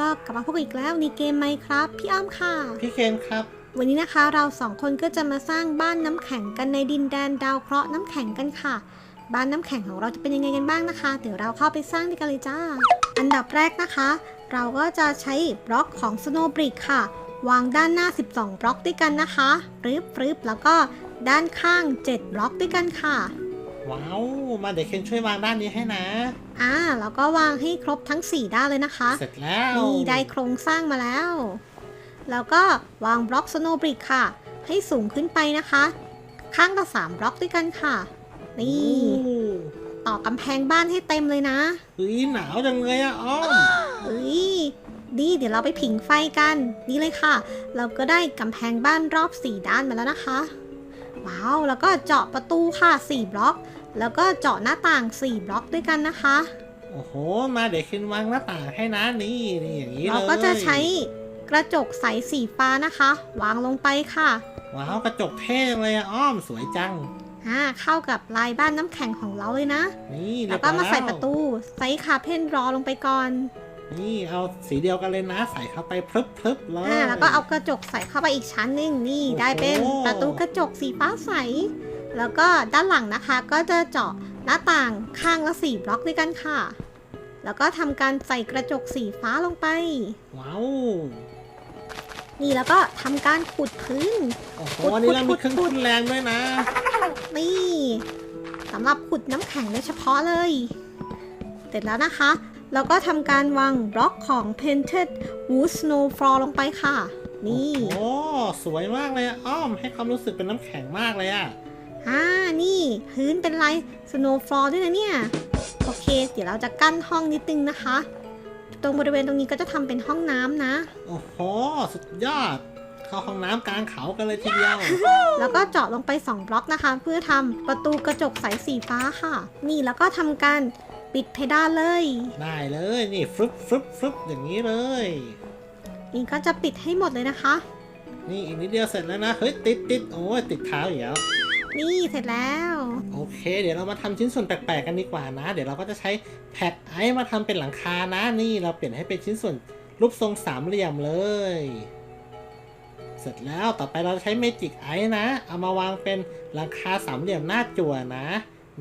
ก็กลับมาพบกันอีกแล้วในเกมไหมครับ พี่อ้อมค่ะ พี่เคนครับ วันนี้นะคะเราสองคนก็จะมาสร้างบ้านน้ำแข็งกันในดินแดนดาวเคราะห์น้ำแข็งกันค่ะ บ้านน้ำแข็งของเราจะเป็นยังไงกันบ้างนะคะ เดี๋ยวเราเข้าไปสร้างกันเลยจ้า อันดับแรกนะคะ เราก็จะใช้บล็อกของ Snow Brick ค่ะ วางด้านหน้า 12 บล็อกด้วยกันนะคะปรึบปรึบแล้วก็ด้านข้าง 7 บล็อกด้วยกันค่ะ ว้าว มาเดี๋ยวเคนช่วยวางด้านนี้ให้นะ อ่าแล้วก็วางให้ครบทั้ง 4 ด้านเลยนะคะ เสร็จแล้ว นี่ได้โครงสร้างมาแล้ว แล้วก็วางบล็อกสโนบริกค่ะ ให้สูงขึ้นไปนะคะ ข้างละสามบล็อกด้วยกันค่ะ นี่โอ้ต่อกำแพงบ้านให้เต็มเลยนะเฮ้ยหนาวจังเลยอะอ้อมเอ้ยดีเดี๋ยวเราไปผิงไฟกัน นี่เลยค่ะ เราก็ได้กำแพงบ้านรอบสี่ด้านมาแล้วนะคะ ว้าว แล้วก็เจาะประตูค่ะสี่บล็อก แล้วก็เจาะหน้าต่างสี่บล็อกด้วยกันนะคะ โอ้โห มาเดี๋ยวเคนวางหน้าต่างให้นะนี่นี่อย่างนี้เลยเราก็จะใช้กระจกใสสีฟ้านะคะ วางลงไปค่ะ ว้าวกระจกเท่จังเลยอะอ้อมสวยจังอ่าเข้ากับลายบ้านน้ำแข็งของเราเลยนะ นี่แล้วก็มาใส่ประตูใส่คาเพนรอลงไปก่อน นี่เอาสีเดียวกันเลยนะ ใส่เข้าไปพรึบพรึบเลยอ่าแล้วก็เอากระจกใส่เข้าไปอีกชั้นหนึ่งนี่โอ้โหได้เป็นประตูกระจกสีฟ้าใส แล้วก็ด้านหลังนะคะก็จะเจาะหน้าต่างข้างละสี่บล็อกด้วยกันค่ะ แล้วก็ทำการใส่กระจกสีฟ้าลงไป ว้าว นี่แล้วก็ทำการขุดพื้น โอ้โหขุดอันนี้เราขุมีด เครื่องขุดทุนแรงด้วยนะ นี่สำหรับขุดน้ำแข็งโดยเฉพาะเลย เสร็จแล้วนะคะ เราก็ทำการวางบล็อกของ Painted Wood Snowfall ลงไปค่ะ นี่ โอ้ สวยมากเลยอะอ้อม ให้ความรู้สึกเป็นน้ำแข็งมากเลยอะ อ่า นี่พื้นเป็นลาย Snowfall ด้วยนะเนี่ย โอเค เดี๋ยวเราจะกั้นห้องนิดนึงนะคะ ตรงบริเวณตรงนี้ก็จะทำเป็นห้องน้ำนะ โอ้โห สุดยอด เข้าห้องน้ำกลางเขากันเลยทีเดียว แล้วก็เจาะลงไป 2 บล็อกนะคะ เพื่อทำประตูกระจกใสสีฟ้าค่ะ นี่แล้วก็ทำการปิดเพดานเลย ได้เลย นี่ฟลุปฟลุปฟลุปอย่างนี้เลย นี่ก็จะปิดให้หมดเลยนะคะ นี่อีกนิดเดียวเสร็จแล้วนะ เฮ้ยติดติดโอ้ยติดเท้าอีกแล้ว นี่เสร็จแล้ว โอเค เดี๋ยวเรามาทำชิ้นส่วนแปลกๆกันดีกว่านะ เดี๋ยวเราก็จะใช้แผ่นไอซ์มาทำเป็นหลังคานะ นี่เราเปลี่ยนให้เป็นชิ้นส่วนรูปทรงสามเหลี่ยมเลย เสร็จแล้วต่อไปเราใช้เมจิกไอซ์นะ เอามาวางเป็นหลังคาสามเหลี่ยมหน้าจั่วนะ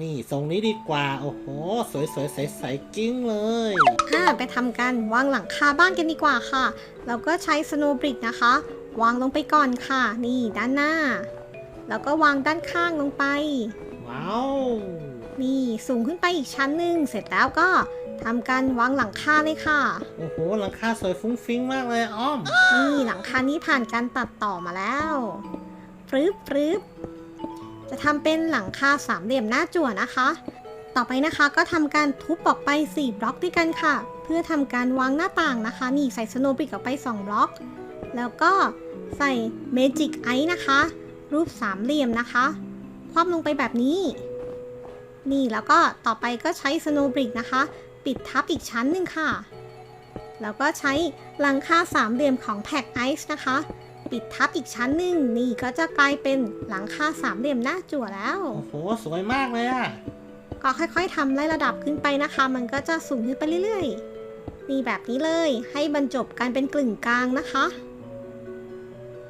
นี่ทรงนี้ดีกว่า โอ้โห สวยๆใสๆกิ้งเลยอ่าไปทำการวางหลังคาบ้านกันดีกว่าค่ะ เราก็ใช้สโนว์บริกนะคะ วางลงไปก่อนค่ะ นี่ด้านหน้า แล้วก็วางด้านข้างลงไป ว้าว นี่สูงขึ้นไปอีกชั้นหนึ่งเสร็จแล้วก็ทำการวางหลังคาเลยค่ะ โอ้โห หลังคาสวยฟุ้งฟิ้งมากเลยอ้อม นี่หลังคานี้ผ่านการตัดต่อมาแล้วปรึบปรึบจะทำเป็นหลังคาสามเหลี่ยมหน้าจั่วนะคะ ต่อไปนะคะก็ทำการทุบออกไป 4 บล็อกด้วยกันค่ะ เพื่อทำการวางหน้าต่างนะคะ นี่ใส่สโนว์บริกออกไป 2 บล็อก แล้วก็ใส่เมจิกไอนะคะ รูปสามเหลี่ยมนะคะ คว่ำลงไปแบบนี้ นี่แล้วก็ต่อไปก็ใช้สโนว์บริกนะคะ ปิดทับอีกชั้นหนึ่งค่ะ แล้วก็ใช้หลังคาสามเหลี่ยมของแพ็กไอซ์นะคะ ปิดทับอีกชั้นหนึ่งนี่ก็จะกลายเป็นหลังคาสามเหลี่ยมหน้าจั่วแล้ว โอ้โห สวยมากเลยอะก็ค่อยๆทำไล่ระดับขึ้นไปนะคะ มันก็จะสูงขึ้นไปเรื่อยๆ นี่แบบนี้เลยให้บรรจบกันเป็นกลึงกลางนะคะ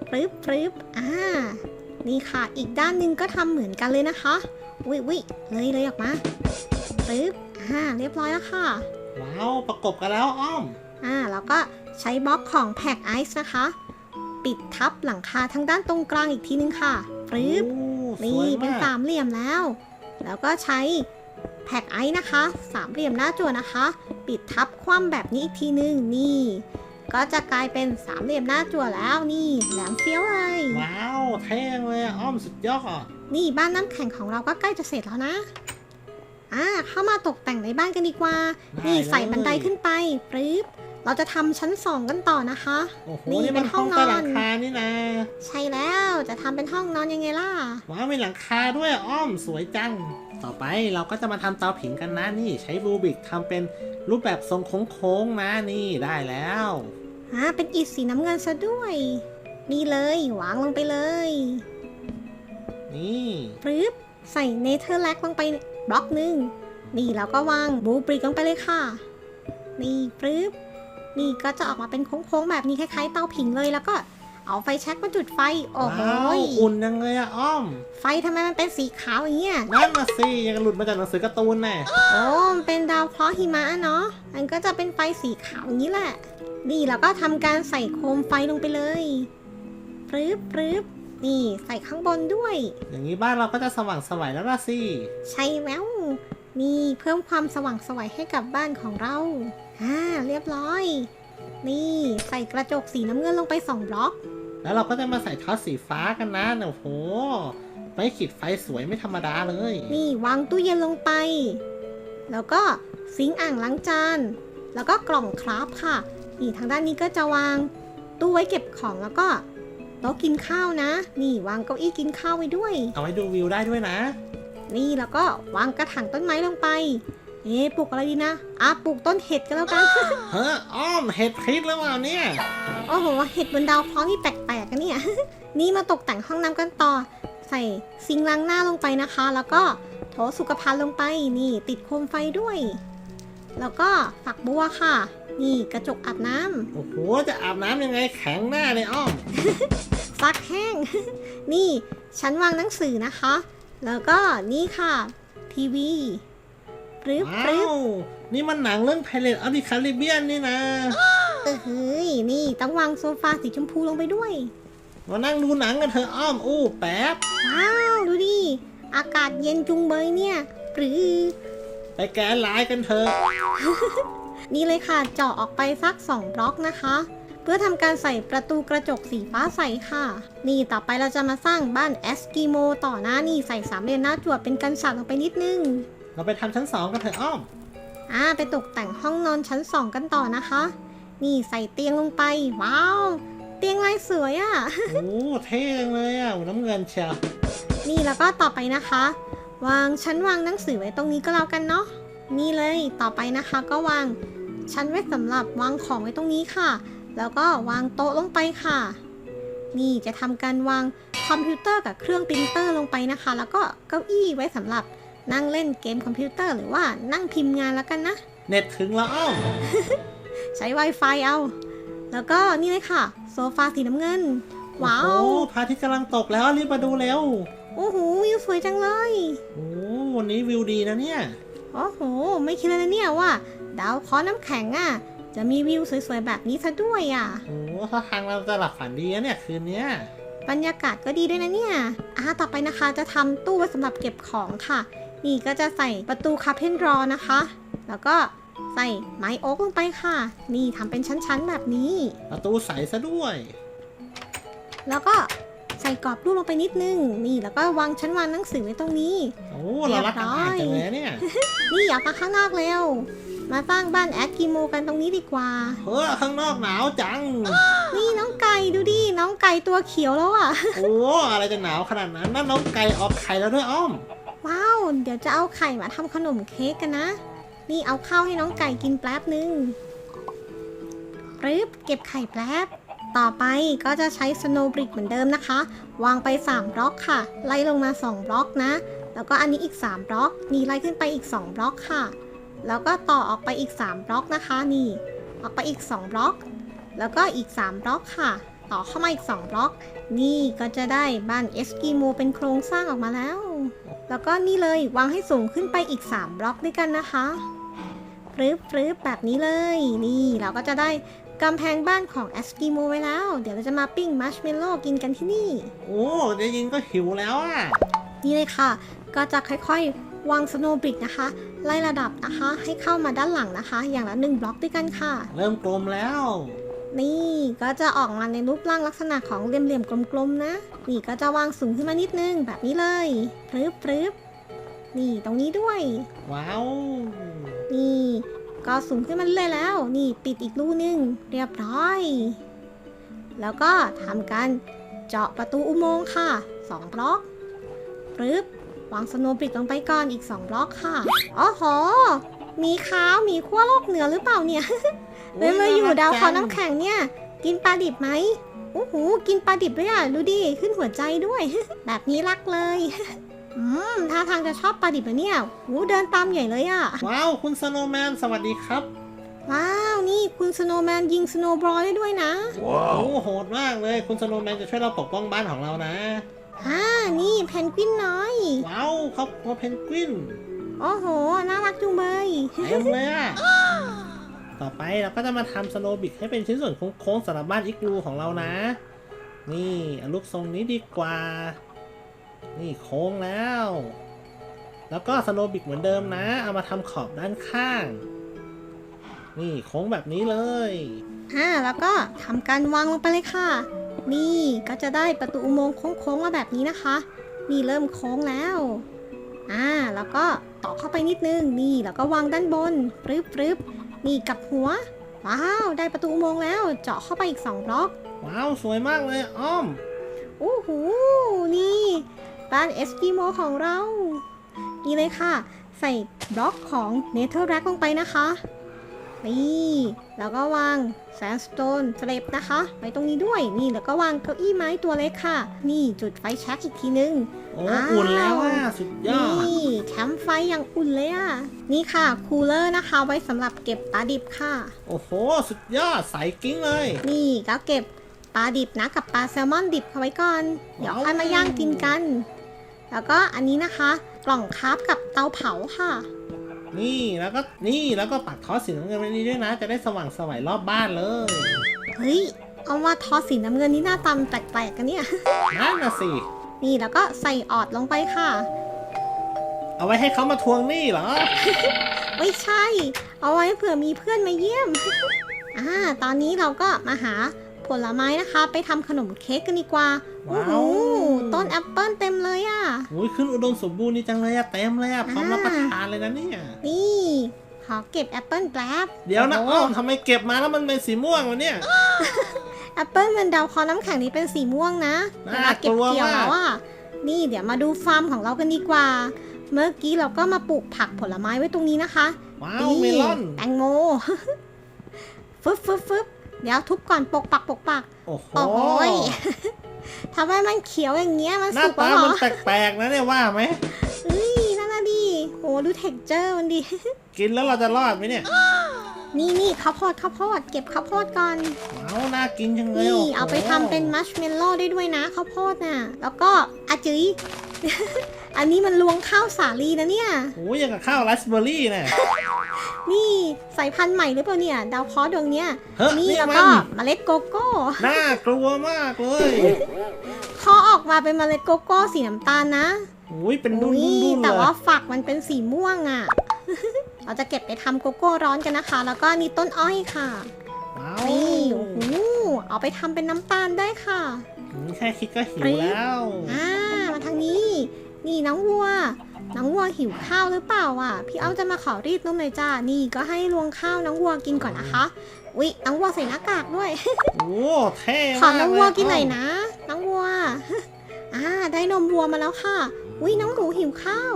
ปรึบปรึบอ่า นี่ค่ะ อีกด้านหนึ่งก็ทำเหมือนกันเลยนะคะวิวิเลยเลยออกมาปรึบอ่าเรียบร้อยแล้วค่ะ ว้าว ประกบกันแล้วอ้อม อ่าแล้วก็ใช้บล็อกของแพ็กไอซ์นะคะ ปิดทับหลังคาทั้งด้านตรงกลางอีกทีนึงค่ะปรึบโอ้สนี่วยเป็นมากสามเหลี่ยมแล้ว แล้วก็ใช้แพ็กไอซ์นะคะ สามเหลี่ยมหน้าจั่วนะคะ ปิดทับคว่ำแบบนี้อีกทีนึงนี่ ก็จะกลายเป็นสามเหลี่ยมหน้าจั่วแล้วนี่แหลมเฟี้ยวเลย ว้าวเท่เลยอะอ้อมสุดยอดนี่บ้านน้ำแข็งของเราก็ใกล้จะเสร็จแล้วนะอ่าเข้ามาตกแต่งในบ้านกันดีกว่าได้นี่เลยใส่บันไดขึ้นไปปรึ๊บ เราจะทำชั้นสองกันต่อนะคะ โอ้โหนี่นี่เป็มันนห้องห้องนอนใต้หลังคานี่นะใช่แล้วจะทำเป็นห้องนอนยังไงล่ะ ว้าวมีหลังคาด้วยอ้อมสวยจัง ต่อไปเราก็จะมาทำเตาผิงกันนะนี่ใช้บลูบิกทำเป็นรูปแบบทรงโค้งๆนะนี่ได้แล้ว อ่าเป็นอิฐสีน้ำเงินซะด้วย นี่เลยวางลงไปเลยนี่ปรึ๊บใส่เนเธอร์แลกลงไปบล็อกหนึ่งนี่แล้วก็วางบลูบริกลงไปเลยค่ะ นี่ปรึ๊บ นี่ก็จะออกมาเป็นโค้งๆแบบนี้คล้ายๆเตาผิงเลยแล้วก็เอาไฟแช็กมาจุดไฟ โอ้โหว้าวอุ่นยังเลยอะอ้อม ไฟทำไมมันเป็นสีขาวอย่างเงี้ยนั่นมาสิยังหลุดมาจากหนังสือการ์ตูนแน่โอ้มันเป็นดาวเคราะห์หิมะเนาะมันก็จะเป็นไฟสีขาวอย่างนี้แหละ นี่แล้วก็ทำการใส่โคมไฟลงไปเลยปรึบปรึบนี่ใส่ข้างบนด้วย อย่างนี้บ้านเราก็จะสว่างไสวัยแล้วล่ะสิ ใช่แล้วนี่เพิ่มความสว่างไสวยให้กับบ้านของเรา อ่าเรียบร้อย นี่ใส่กระจกสีน้ำเงินลงไปสองบล็อก แล้วเราก็จะมาใส่ท็อตสีฟ้ากันนะเนี่ยโอ้โหไฟขีดไฟสวยไม่ธรรมดาเลย นี่วางตู้เย็นลงไป แล้วก็ซิงค์อ่างล้างจาน แล้วก็กล่องคราฟค่ะ นี่ทางด้านนี้ก็จะวางตู้ไว้เก็บของแล้วก็โต๊ะกินข้าวนะ นี่วางเก้าอี้กินข้าวไว้ด้วย เอาไว้ดูวิวได้ด้วยนะ นี่แล้วก็วางกระถางต้นไม้ลงไป เอ๊ะปลูกอะไรดีนะอะปลูกต้นเห็ดกันแล้วกัน เฮ้ออ้อมเห็ดพิษหรือเปล่าเนี่ยโอ้โห เห็ดบนดาวเคราะห์นี่แปลกๆกันเนี่ย นี่มาตกแต่งห้องน้ำกันต่อ ใส่ซิงค์ล้างหน้าลงไปนะคะ แล้วก็โถสุขภัณฑ์ลงไป นี่ ติดโคมไฟด้วย แล้วก็ฝักบัวค่ะ นี่กระจกอาบน้ำโอ้โหจะอาบน้ำยังไงแข็งหน้าเลยอ้อมซักแห้ง นี่ชั้นวางหนังสือนะคะ แล้วก็นี่ค่ะ ทีวี ปรึ๊บปว้ารึ๊บวนี่มันหนังเรื่อง Pirates of the Caribbean นี่นะเออเฮ้ย นี่ต้องวางโซฟาสีชมพูลงไปด้วย มานั่งดูหนังกันเถอะอ้อมอู้แป๊บ ว้าว ดูดิ อากาศเย็นจุงเบยเนี่ย ปรือ ไปแกนไลน์กันเถอะนี่เลยค่ะ เจาะออกไปสัก2บล็อกนะคะ เพื่อทำการใส่ประตูกระจกสีฟ้าใสค่ะ นี่ต่อไปเราจะมาสร้างบ้านแอสกิโมต่อหน้านี่ใส่สามเหลี่ยมหน้าจวดเป็นกันศาสตร์ลงไปนิดนึง เราไปทำชั้นสองกันเถอะอ้อม อ่าไปตกแต่งห้องนอนชั้น2กันต่อนะคะ นี่ใส่เตียงลงไป ว้าว เตียงลายสวยอะ่ะ โอ้เท่จังเลยอะน้ำเงินเชียวนี่แล้วก็ต่อไปนะคะ วางชั้นวางหนังสือไว้ตรงนี้ก็แล้วกันเนาะนี่เลยต่อไปนะคะก็วางชั้นไว้สำหรับวางของไว้ตรงนี้ค่ะ แล้วก็วางโต๊ะลงไปค่ะ นี่จะทำการวางคอมพิวเตอร์กับเครื่องปรินเตอร์ลงไปนะคะ แล้วก็เก้าอี้ไว้สำหรับ นั่งเล่นเกมคอมพิวเตอร์หรือว่านั่งพิมพ์งานแล้วกันนะ เน็ตถึงแล้วอ้อมใช้ Wi-Fi เอา แล้วก็นี่เลยค่ะ โซฟาสีน้ำเงิน ว้าโอ้วโหพระอาทิตย์กำลังตกแล้วรีบมาดูเร็วโอ้โหวิวสวยจังเลยโอ้วันนี้วิวดีนะเนี่ย โอ้โห ไม่คิดเลยนะเนี่ยว่า ดาวเคราะห์น้ำแข็งอะ จะมีวิวสวยๆแบบนี้ซะด้วยอะ โอ้ถ้าทางเราจะหลับฝันดีนะเนี่ยคืนเนี้ยบรรยากาศก็ดีด้วยนะเนี่ยอ่าต่อไปนะคะจะทำตู้ไว้สำหรับเก็บของค่ะ นี่ก็จะใส่ประตูคาเพนรอนะคะ แล้วก็ใส่ไม้โอ๊กลงไปค่ะ นี่ทำเป็นชั้นๆแบบนี้ ประตูใสซะด้วย แล้วก็ใส่กรอบรูปลงไปนิดนึง นี่แล้วก็วางชั้นวางหนังสือไว้ตรงนี้ โอ้เรารักกันอ่านจังเลยเนี่ย นี่อยากมาข้างนอกเร็วมาสร้างบ้านแอดกิโมกันตรงนี้ดีกว่า เฮ้อข้างนอกหนาวจัง นี่น้องไก่ดูดิ น้องไก่ตัวเขียวแล้วอะ โอ้อะไรจะหนาวขนาดนั้นนั่นน้องไก่ออกไข่แล้วด้วยอ้อม ว้าว เดี๋ยวจะเอาไข่มาทำขนมเค้กกันนะ นี่เอาข้าวให้น้องไก่กินแป๊บนึงปึ๊บเก็บไข่แป๊บ ต่อไปก็จะใช้สโนบริกเหมือนเดิมนะคะ วางไป 3 บล็อกค่ะ ไล่ลงมา 2 บล็อกนะ แล้วก็อันนี้อีก 3 บล็อก นี่ไล่ขึ้นไปอีก 2 บล็อกค่ะ แล้วก็ต่อออกไปอีก 3 บล็อกนะคะ นี่ ออกไปอีก 2 บล็อก แล้วก็อีก 3 บล็อกค่ะ ต่อเข้ามาอีก 2 บล็อก นี่ก็จะได้บ้านเอสกิโมเป็นโครงสร้างออกมาแล้ว แล้วก็นี่เลยวางให้สูงขึ้นไปอีก 3 บล็อกด้วยกันนะคะปรึบปรึบแบบนี้เลย นี่เราก็จะได้กำแพงบ้านของเอสกิโมไว้แล้ว เดี๋ยวเราจะมาปิ้งมัชเมลโล่กินกันที่นี่ โอ้ได้ยินก็หิวแล้วอะ นี่เลยค่ะ ก็จะค่อยๆ วางสโนว์บริกนะคะ ไล่ระดับนะคะ ให้เข้ามาด้านหลังนะคะ อย่างละหนึ่งบล็อกด้วยกันค่ะ เริ่มกลมแล้ว นี่ก็จะออกมาในรูปร่างลักษณะของเหลี่ยมๆกลมๆนะ นี่ก็จะวางสูงขึ้นมานิดนึงแบบนี้เลยปรึบปรึบนี่ตรงนี้ด้วย ว้าว นี่ ก็สูงขึ้นมาเรื่อยๆแล้ว นี่ปิดอีกรูนึง เรียบร้อย แล้วก็ทำการเจาะประตูอุโมงค์ค่ะ2บล็อกปึ๊บวางสโนว์บริกลงไปก่อนอีก2บล็อกค่ะอ๋อโห มีข้าวมีขั้วโลกเหนือหรือเปล่าเนี่ยเลยมาอยู่ดาวเคราะห์น้ำแข็งเนี่ย กินปลาดิบไหมโอ้โหกินปลาดิบด้วยอะดูดิขึ้นหัวใจด้วย แบบนี้รักเลยอืมท่าทางจะชอบปลาดิบนะเนี่ยหูเดินตามใหญ่เลยอะ ว้าวคุณสโนว์แมนสวัสดีครับ ว้าวนี่คุณสโนว์แมนยิงสโนว์บอลได้ด้วยนะโอ้โหดมากเลยคุณสโนว์แมนจะช่วยเราปกป้องบ้านของเรานะอ่านี่เพนกวินน้อย ว้าวครอบครัวเพนกวิน โอ้โห น่ารักจุงเบยเต็มเลยอะต่อไปเราก็จะมาทำสโนบิกให้เป็นชิ้นส่วนโค้งๆสำหรับบ้านอิกลูของเรานะ นี่เอาลูกทรงนี้ดีกว่า นี่โค้งแล้ว แล้วก็สโนบิกเหมือนเดิมนะ เอามาทำขอบด้านข้าง นี่โค้งแบบนี้เลย อ่า แล้วก็ทำการวางลงไปเลยค่ะ นี่ก็จะได้ประตูอุโมงค์โค้งๆมาแบบนี้นะคะ นี่เริ่มโค้งแล้ว อ่า แล้วก็ ต่อเข้าไปนิดนึง นี่แล้วก็วางด้านบนปรึบปรึบนี่กลับหัว ว้าว ได้ประตูอุโมงค์แล้ว เจาะเข้าไปอีกสองบล็อก ว้าว สวยมากเลยอ้อมโอ้โหนี่บ้านเอสกิโมของเรา นี่เลยค่ะ ใส่บล็อกของเนเธอร์แร็กลงไปนะคะ นี่ แล้วก็วางแซนสโตนสเลปนะคะไว้ตรงนี้ด้วยนี่แล้วก็วางเก้าอี้ไม้ตัวเล็กค่ะ นี่จุดไฟแช็กอีกทีนึงโอ้ว้าวอุ่นแล้วอะสุดยอดนี่แคมป์ไฟอย่างอุ่นเลยอะนี่ค่ะคูลเลอร์นะคะ ไว้สำหรับเก็บปลาดิบค่ะ โอ้โห สุดยอดใสกิ้งเลย นี่ก็เก็บปลาดิบนะกับปลาแซลมอนดิบเอาไว้ก่อน เดี๋ยวค่อยมาย่างกินกัน แล้วก็อันนี้นะคะ กล่องคราฟกับเตาเผาค่ะ นี่แล้วก็นี่แล้วก็ปักทอสสีน้ำเงินไว้นี้ด้วยนะ จะได้สว่างสวัยรอบบ้านเลยเฮ้ยเอาว่าทอสสีน้ำเงินนี่หน้าตาแปลกๆกันเนี่ยนั่นน่ะสิ นี่แล้วก็ใส่ออดลงไปค่ะ เอาไว้ให้เขามาทวงหนี้เหรอ ไม่ใช่ เอาไว้เผื่อมีเพื่อนมาเยี่ยม อ่า ตอนนี้เราก็มาหา ผลไม้นะคะ ไปทำขนมเค้กกันดีกว่าโอ้โหว้าวต้นแอปเปิลเต็มเลยอะ อุ้ยขึ้นอุดมสมบูรณ์นี่จังเลยอะเต็มเลยอะพร้อมอ่ารับประทานเลยนะเนี่ย นี่ขอเก็บแอปเปิลแป๊บเดี๋ยวนะโโหอ้อมทำไมเก็บมาแล้วมันเป็นสีม่วงวะเนี่ย แอปเปิลมันดาวเคอน้ำแข็งนี่เป็นสีม่วงนะน่าเวลาเก็บกลัวเกี่ยวมาก แล้วอะนี่เดี๋ยวมาดูฟาร์มของเรากันดีกว่า เมื่อกี้เราก็มาปลูกผักผลไม้ไว้ตรงนี้นะคะว้าวเมลอน แตงโม ฟึบฟึบฟึบ เดี๋ยวทุบก่อนปกปักปกปัก โอ้โหโอ้โหย ทำไมมันเขียวอย่างเงี้ยมันหน้าสุกแล้ตาวเหรมันอแปลกๆนะเนี่ยว่าไหมเฮ้ยนั่นน่ะดิโหดูเท็กเจอร์มันดิ กินแล้วเราจะรอดไหมเนี่ย นี่นี่ข้าวโพดข้าวโพดเก็บข้าวโพดก่อนว้าวน่ากินจังเลยนี่โโหเอาไปทำเป็นมัชเมลโล่ได้ด้วยนะข้าวโพดน่ะ แล้วก็อาจุยอันนี้มันลวงข้าวสาลีนะเนี่ย โอ้ยอย่างกับข้าวราสเบอร์รี่เนี่ยนี่สายพันธุ์ใหม่หรือเปล่าเนี่ย ดาวเคราะห์ดวงเนี้ย เฮ้ยนี่นี่แล้วมัก็นเมล็ดโกโก้ น่ากลัวมากเลยเคาะออกมาเป็นเมล็ดโกโก้สีน้ำตาลนะ โอ้ยเป็นดุนอุ๊ยดุนๆแต่เลยว่าฝักมันเป็นสีม่วงอะ่ะ เราจะเก็บไปทำโกโก้ร้อนกันนะคะ แล้วก็นี่ต้นอ้อยค่ะ ว้าวนี่โอ้โหเอาไปทำเป็นน้ำตาลได้ค่ะอืมแค่คิดก็หิวปรี๊ดแล้วอ่ามาทางนี้ นี่น้องวัว น้องวัวหิวข้าวหรือเปล่าอะ พี่อ้อมจะมาขอรีดนมเลยจ้า นี่ก็ให้ลวงข้าวน้องวัวกินก่อนนะคะอุ๊ยน้องวัวใส่หน้ากากด้วย โอ้เท่ขอมากน้องเลยวัวกินหน่อยนะ น้องวัว อ่า ได้นมวัวมาแล้วค่ะ อุ๊ยน้องหมูหิวข้าว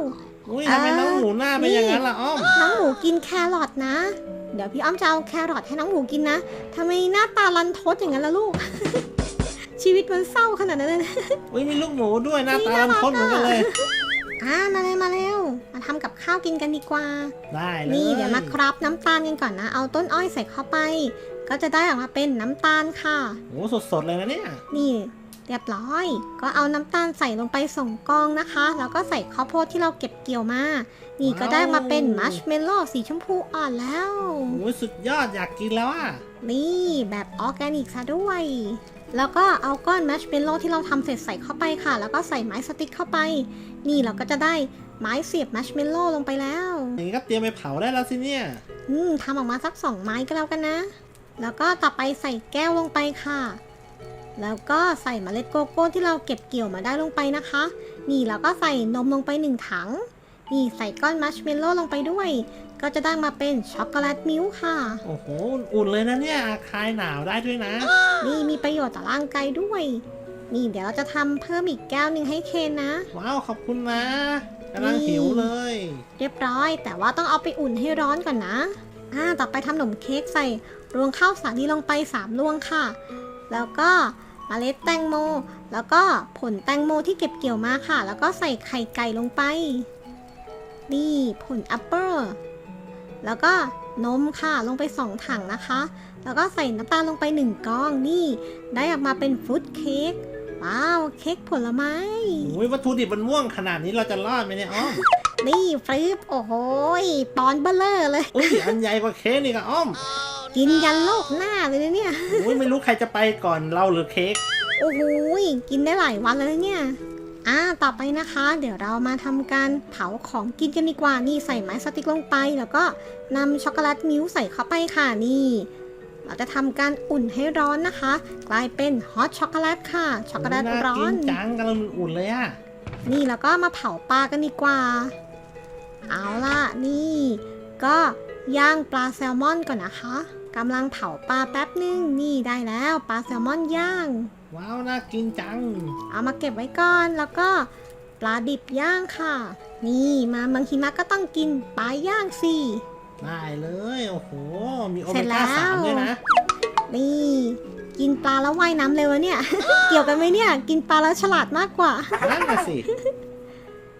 อุ้ยทำไมน้องหมูหน้าเป็นอย่างนั้นล่ะอ้อมน้องหมูกินแครอทนะ เดี๋ยวพี่อ้อมจะเอาแครอทให้น้องหมูกินนะทำไมหน้าตาลันทดอย่างนั้นล่ะลูก ชีวิตมันเศร้าขนาดนั้นเลยนะอุ้ยมีลูกหมูด้วยหน้านี่ตาน่ารักลำพดเหมือนกันเลย อ่ามาเลยมาเร็วมาทำกับข้าวกินกันดีกว่า ได้เลยนี่เดี๋ยวมาครับน้ำตาลกันก่อนนะ เอาต้นอ้อยใส่เข้าไป ก็จะได้ออกมาเป็นน้ำตาลค่ะโอ้สดๆเลยนะเนี่ย นี่ เรียบร้อย ก็เอาน้ำตาลใส่ลงไปส่งกองนะคะ แล้วก็ใส่ข้าวโพดที่เราเก็บเกี่ยวมา นี่ก็ได้มาเป็นมัชเมลโล่สีชมพูอ่อนแล้ว โอ้ยสุดยอดอยากกินแล้วอะ นี่แบบออร์แกนิกซะด้วย แล้วก็เอาก้อนแมชเมลโล่ที่เราทำเสร็จใส่เข้าไปค่ะ แล้วก็ใส่ไม้สติ๊กเข้าไป นี่เราก็จะได้ไม้เสียบแมชเมลโล่ลงไปแล้ว อย่างนี้ก็เตรียมไปเผาได้แล้วสิเนี่ย อืมทำออกมาสักสองไม้ก็แล้วกันนะ แล้วก็ต่อไปใส่แก้วลงไปค่ะ แล้วก็ใส่เมล็ดโกโก้ที่เราเก็บเกี่ยวมาได้ลงไปนะคะ นี่แล้วก็ใส่นมลงไปหนึ่งถัง นี่ใส่ก้อนมัชเมลโล่ลงไปด้วย ก็จะได้มาเป็นช็อกโกแลตมิลค์ค่ะ โอ้โห อุ่นๆเลยนะเนี่ย คลายหนาวได้ด้วยนะ นี่มีประโยชน์ต่อร่างกายด้วย นี่เดี๋ยวเราจะทำเพิ่มอีกแก้วหนึ่งให้เคนนะ ว้าว ขอบคุณนะกำลังนี่หิวเลย เรียบร้อย แต่ว่าต้องเอาไปอุ่นให้ร้อนก่อนนะ อ่า ต่อไปทำขนมเค้กใส่รวงข้าวสาลีลงไป3รวงค่ะ แล้วก็ เมล็ดแตงโม แล้วก็ผลแตงโมที่เก็บเกี่ยวมาค่ะ แล้วก็ใส่ไข่ไก่ลงไป นี่ผลแอปเปิลแล้วก็นมค่ะลงไปสองถังนะคะ แล้วก็ใส่น้ำตาลลงไปหนึ่งก้องนี่ ได้ออกมาเป็นฟรุตเค้กว้าวเค้กผลไม้โอ้ยวัตถุดิบมันม่วงขนาดนี้เราจะรอดไหมเนี่ยอ้อมนี่ฟริบโอ้โหยปอนเบลเลอร์เลยอุ้ยอันใหญ่กว่าเค้กนี่ก็อ้อม กินยันโลกหน้าเลยนะเนี่ยโอ้ยไม่รู้ใครจะไปก่อนเราหรือเค้กโอ้โหยกินได้หลายวันแล้วนะเนี่ยอ่าต่อไปนะคะ เดี๋ยวเรามาทำการเผาของกินกันดีกว่า นี่ใส่ไม้สติ๊กลงไป แล้วก็นำช็อกโกแลตมิ้วใส่เข้าไปค่ะนี่ เราจะทำการอุ่นให้ร้อนนะคะ กลายเป็นฮอตช็อกโกแลตค่ะ ช็อกโกแลตน่าร้อกินนจังกำลังอุ่นเลยอะนี่แล้วก็มาเผาปลากันดีกว่า เอาล่ะนี่ ก็ย่างปลาแซลมอนก่อนนะคะ กำลังเผาปลาแป๊บนึง นี่ได้แล้วปลาแซลมอนย่าง ว้าว น่ากินจัง เอามาเก็บไว้ก่อนแล้วก็ปลาดิบย่างค่ะ นี่มาเมืองหิมะก็ต้องกินปลาย่างสิได้เลย โอ้โห มีโอเสร็เมจแล้ก้าวสามด้วยนะ นี่ กินปลาแล้วว่ายน้ำเร็วอะเนี่ย เกี่ยวกันไหมเนี่ย กินปลาแล้วฉลาดมากกว่านั่นน่ะสิ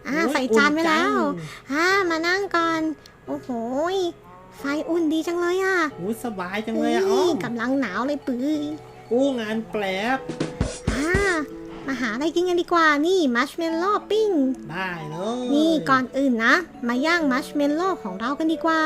อ่าโอ้ยใส่จานไว้แล้วอุ่นจังอ่ามานั่งก่อน โอ้โหย ไฟอุ่นดีจังเลยอะอุ้ยสบายจังเลยอะอ้อมกำลังหนาวเลยปื้ออู้งานแปลบอ่ามาหาอะไรกินกันดีกว่านี่มัชเมลโล่ปิ้ง ได้เลยนี่ก่อนอื่นนะ มาย่างมัชเมลโล่ของเรากันดีกว่า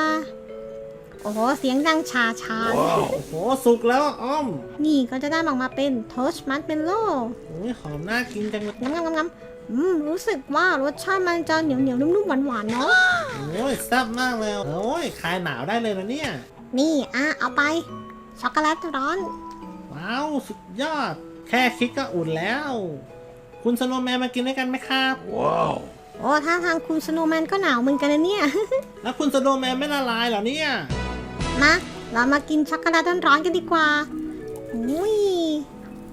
โอ้โห เสียงดังชาชาเลยโอ้โห สุกแล้วอะอ้อม นี่ก็จะได้ออกมาเป็นโทสต์มัชเมลโล่โอ้ยหอมน่ากินจังเลยงำงำงำงำ อืมรู้สึกว่ารสชาติมันจะเหนียวเหนียวๆนุ่มๆหวานหวานๆเนาะ โอ้ยแซ่บมากเลย โอ้ยคลายหนาวได้เลยนะเนี่ย นี่อะเอาไป ช็อกโกแลตร้อน ว้าว สุดยอด แค่คิดก็อุ่นแล้ว คุณสโนว์แมนมากินด้วยกันไหมครับ โอ้ถ้าทางคุณสโนว์แมนก็หนาวเหมือนกันนะเนี่ย แล้วคุณสโนว์แมนไม่ละลายเหรอเนี่ย มาเรามากินช็อกโกแลตร้อนๆกันดีกว่าอุ้ย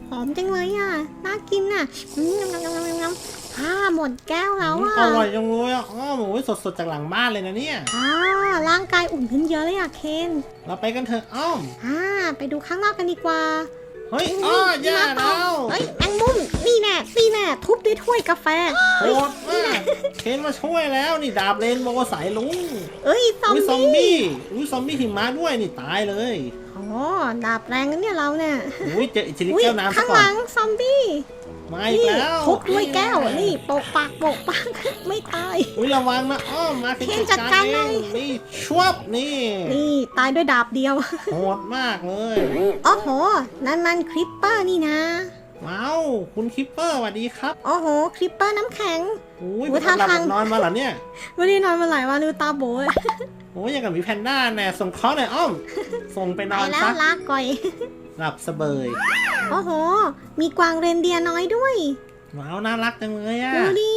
หอมจังเลยอะ น่ากินอะอืมงำงำงำงำอ่าหมดแก้วแล้วอะอร่อยจังเลยอะอ้อมโอ้ยสดๆจากหลังบ้านเลยนะเนี่ย อ่าร่างกายอุ่นขึ้นเยอะเลยอะเคนเราไปกันเถอะอ้อม อ่าไปดูข้างนอกกันดีกว่าเฮ้ยอ้อแย่มาต่อแล้วเฮ้ยแมงมุมนี่แน่นี่แน่ทุบด้วยถ้วยกาแฟโหเฮ้ยดมากเคนมาช่วยแล้วนี่ดาบเลนโบว์สายลุงเอ้ยซอมอุ้ยซอมบี้บี้อุ้ยซอมบี้หิมะด้วยนี่ตายเลยอ๋อดาบแรงนะเนี่ยเราเนี่ยอุ้ยเจออิชิลิอุ้ยแก้วน้ำซะข้างก่หอลันงซอมบี้ มาอีกนี่แล้วทุบด้วยแก้วนี่โปกปากโปกปากไม่ตาย อุ้ยระวังนะอ้อมมาเคนเคนจัดการหน่อยเองนี่ชวบนี่ นี่ตายด้วยดาบเดียวโหดมากเลยโอ้โห นั่นมันคริปเปอร์นี่นะว้าวคุณคิปเปอร์สวัสดีครับโอ้โหคริปเปอร์น้ำแข็งอุ้ยอุ๊ยไปหลับท่าทางนอนมาเหรอเนี่ยไม่ได้นอนมาหลายวันดูตาโบยโอ้ยอย่างกับมีแพนด้าแน่ส่งเคอหน่อยอ้อม ส่งไปนไปอนแล้วซะลากก่อย หลับสเบยโอ้โห มีกวางเรนเดียร์น้อยด้วย ว้าวน่ารักจังเลยอะดูดิ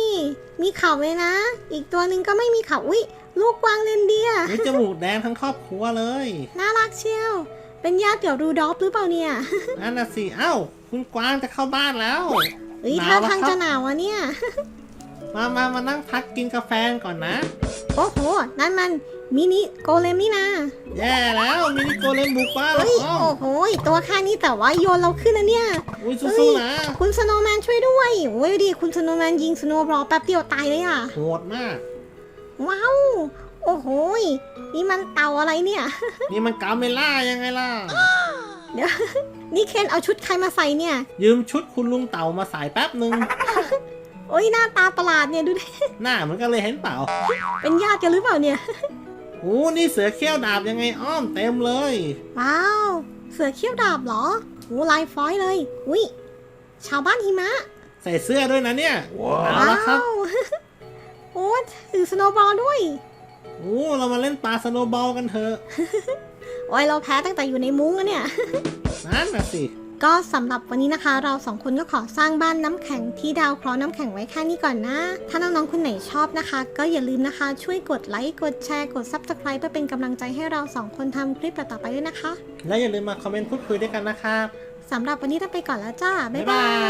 มีเขาเลยนะ อีกตัวหนึ่งก็ไม่มีเขาอุ้ยลูกกวางเรนเดียร์อุ้ยจมูกแดงทั้งครอบครัวเลย น่ารักเชียว เป็นญาติเดี่ยวรูดอฟหรือเปล่าเนี่ยนั่นน่ะสิเอ้า คุณกวางจะเข้าบ้านแล้วเฮ้ยหนาวท่าแล้วทางครับจะหนาวอะเนี่ย มามามานั่งพักกินกาแฟก่อนนะ โอ้โห นั่นมัน มินิโกเลมนี่นะแย่แล้วมินิโกเลมบุกบ้านแล้เฮ้วยอ้อมโอ้โห ตัวแค่นี้แต่ว่าโยนเราขึ้นนะเนี่ยอุ้ยสู้ๆนะ คุณสโนว์แมนช่วยด้วยโอ้ยดิคุณสโนว์แมนยิงสโนว์บอลแป๊บเดียวตายเลยอะ โหดมาก ว้าว โอ้โหยนี่มันเต่าอะไรเนี่ย นี่มันกาเมล่ายังไงล่ะ เดี๋ยว นี่เคนเอาชุดใครมาใส่เนี่ย ยืมชุดคุณลุงเต่ามาใส่แป๊บหนึ่งโอ้ยหน้าตาประหลาดเนี่ยดูดิ หน้าเหมือนกันเลยเห็นเปล่า เป็นญาติกันหรือเปล่าเนี่ย โอ้นี่เสือเขี้ยวดาบยังไงอ้อมเต็มเลย ว้าว เสือเขี้ยวดาบเหรอโอ้ลายฟอยเลย อุ้ยชาวบ้านหิมะ ใส่เสื้อด้วยนะเนี่ยเอาว้าละครับวโอ้ถือสโนว์บอลด้วย โอ้เรามาเล่นปลาสโนว์บอลกันเถอะ โอ้ยเราแพ้ตั้งแต่อยู่ในมุ้งแล้วเนี่ย นั่นน่ะสิ ก็สำหรับวันนี้นะคะ เราสองคนก็ขอสร้างบ้านน้ำแข็งที่ดาวเคราะห์น้ำแข็งไว้แค่นี้ก่อนนะ ถ้าน้องๆคนไหนชอบนะคะ ก็อย่าลืมนะคะ ช่วยกดไลค์กดแชร์กด Subscribe เพื่อเป็นกำลังใจให้เราสองคนทำคลิปต่อๆไปด้วยนะคะ และอย่าลืมมาคอมเมนต์พูดคุยด้วยกันนะครับสำหรับวันนี้ต้องไปก่อนแล้วจ้า บ๊ายบ๊ายบาบายย